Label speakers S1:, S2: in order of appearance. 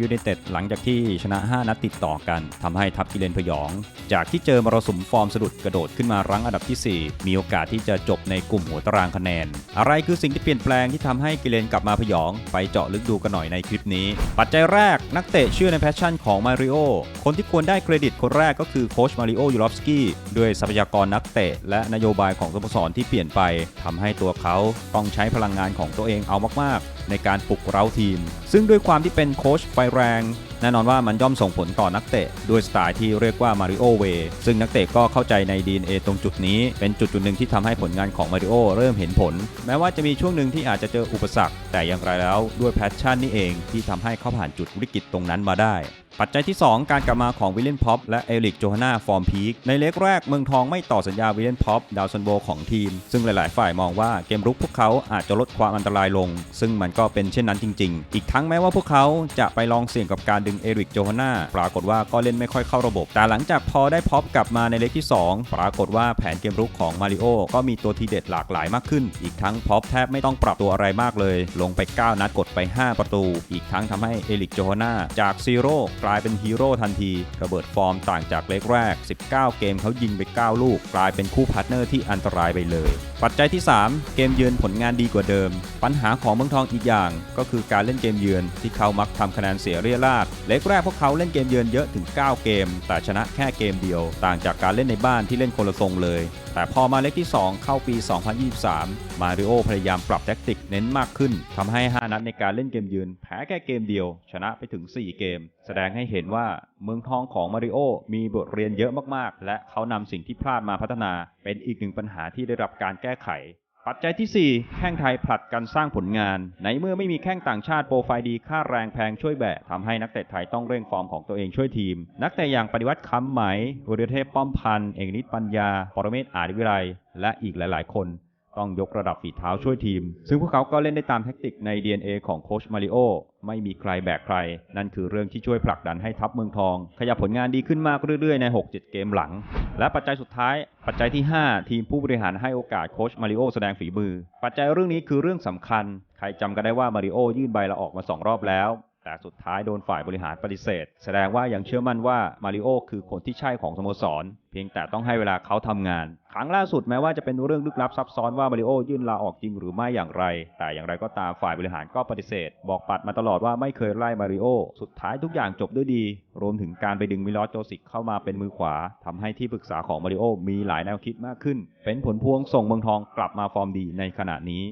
S1: ยูไนเต็ดหลังจากที่ชนะ 5 นัดติดต่อกันทำให้ทัพกิเลนพยอง จากที่เจอมรสุมฟอร์มสะดุดกระโดดขึ้นมารั้งอันดับทีสี่ 4 มีโอกาสที่จะจบในกลุ่มหัวตารางคะแนน อะไรคือสิ่งที่เปลี่ยนแปลงที่ทำให้กิเลนกลับมาพยอง ไปเจาะลึกดูกันหน่อยในคลิปนี้ ปัจจัยแรกนักเตะเชื่อในแพชชั่นของมาริโอคนที่ควรได้เครดิตคนแรกก็คือโค้ชมาริโอยูรอฟสกี้ด้วยทรัพยากรนักเตะ และนโยบายของสโมสรที่เปลี่ยนไปทำให้ตัวเขาต้องใช้พลังงานของตัวเองเอามากๆในการปลุกเร้าทีม ซึ่งด้วยความที่เป็นโค้ชไฟแรง แน่นอนว่ามันย่อมส่งผลต่อนักเตะด้วยสไตล์ที่เรียกว่ามาริโอเวซึ่งนักเตะก็เข้าใจใน DNA ตรงจุดนี้ เป็นจุดจุดหนึ่งที่ทำให้ผลงานของมาริโอเริ่มเห็นผล แม้ว่าจะมีช่วงหนึ่งที่อาจจะเจออุปสรรค แต่อย่างไรแล้วด้วยแพชชั่นนี่เองที่ทำให้เขาผ่านจุดวิกฤตตรงนั้นมาได้ปัจจัยที่ 2 การกลับมาของวิลเลนพ็อปและเอริกโจฮาน่าฟอร์มพีคในเล็กแรกเมืองทองไม่ต่อสัญญาวิลเลนพ็อปดาวซันโบของทีม ซึ่งหลาย ๆ ฝ่ายมองว่าเกมรุกพวกเขาอาจจะลดความอันตรายลง ซึ่งมันก็เป็นเช่นนั้นจริง ๆ อีกทั้งแม้ว่าพวกเขาจะไปลองเสี่ยงกับการดึงเอริกโจฮาน่าปรากฏว่าก็เล่นไม่ค่อยเข้าระบบ แต่หลังจากพอได้พ็อปกลับมาในเล็กที่ 2 ปรากฏว่าแผนเกมรุกของมาริโอก็มีตัวทีเด็ดหลากหลายมากขึ้น อีกทั้งพ็อปแทบไม่ต้องปรับตัวอะไรมากเลย ลงไป 9 นัดกดไป 5 ประตู อีกทั้งทำให้เอริกโจฮาน่าจากซีโร่กลายเป็นฮีโร่ทันทีระเบิดฟอร์มต่างจากเล็กแรก 19 เกมเขายิงไป 9 ลูก กลายเป็นคู่พาร์ทเนอร์ที่อันตรายไปเลย ปัจจัยที่ 3 เกมเยือนผลงานดีกว่าเดิม ปัญหาของเมืองทองอีกอย่าง ก็คือการเล่นเกมเยือนที่เขามักทำคะแนนเสียเรียราดเล็กแรกพวกเขาเล่นเกมเยือนเยอะถึง 9 เกม แต่ชนะแค่เกมเดียว ต่างจากการเล่นในบ้านที่เล่นคนละทรงเลย แต่พอมาเล็กที่ 2 เข้าปี 2023 มาริโอพยายามปรับแท็กติกเน้นมากขึ้นทำให้ 5 นัดในการเล่นเกมยืนแพ้แค่เกมเดียว ชนะไปถึง 4 เกม แสดงให้เห็นว่าเมืองทองของมาริโอมีบทเรียนเยอะมากๆ และเขานำสิ่งที่พลาดมาพัฒนา เป็นอีกหนึ่งปัญหาที่ได้รับการแก้ไข ปัจจัยที่ 4 แข้งไทยผลัดกันสร้างผลงาน ในเมื่อไม่มีแข้งต่างชาติโปรไฟล์ดีค่าแรงแพงช่วยแบกทำให้นักเตะไทยต้องเร่งฟอร์มของตัวเองช่วยทีม นักเตะอย่างปฏิวัติคำไหมวรเทพป้อมพันธ์เอกนิตปัญญา ปรเมศอาจวิไลและอีกหลาย ๆ คน ต้องยกระดับฝีเท้าช่วยทีม ซึ่งพวกเขาก็เล่นได้ตามแท็กติกใน DNA ของโคชมาริโอไม่มีใครแบกใคร นั่นคือเรื่องที่ช่วยผลักดันให้ทัพเมืองทอง ขยับผลงานดีขึ้นมากเรื่อยๆ ใน 6-7 เกมหลัง และปัจจัยสุดท้าย ปัจจัยที่ 5 ทีมผู้บริหารให้โอกาสโคชมาริโอแสดงฝีมือ ปัจจัยเรื่องนี้คือเรื่องสำคัญ ใครจำกันได้ว่ามาริโอยื่นใบลาออกมา 2 รอบแล้ว แต่สุดท้ายโดนฝ่ายบริหารปฏิเสธ แสดงว่ายังเชื่อมั่นว่ามาริโอคือคนที่ใช่ของสโมสร เพียงแต่ต้องให้เวลาเขาทำงาน ครั้งล่าสุดแม้ว่าจะเป็นเรื่องลึกลับซับซ้อนว่ามาริโอยื่นลาออกจริงหรือไม่อย่างไร แต่อย่างไรก็ตามฝ่ายบริหารก็ปฏิเสธ บอกปัดมาตลอดว่าไม่เคยไล่มาริโอสุดท้ายทุกอย่างจบด้วยดี รวมถึงการไปดึงมิลอสโจสิกเข้ามาเป็นมือขวาทำให้ที่ปรึกษาของมาริโอมีหลายแนวคิดมากขึ้น เป็นผลพวงส่งเมืองทองกลับมาฟอร์มดีในขณะนี้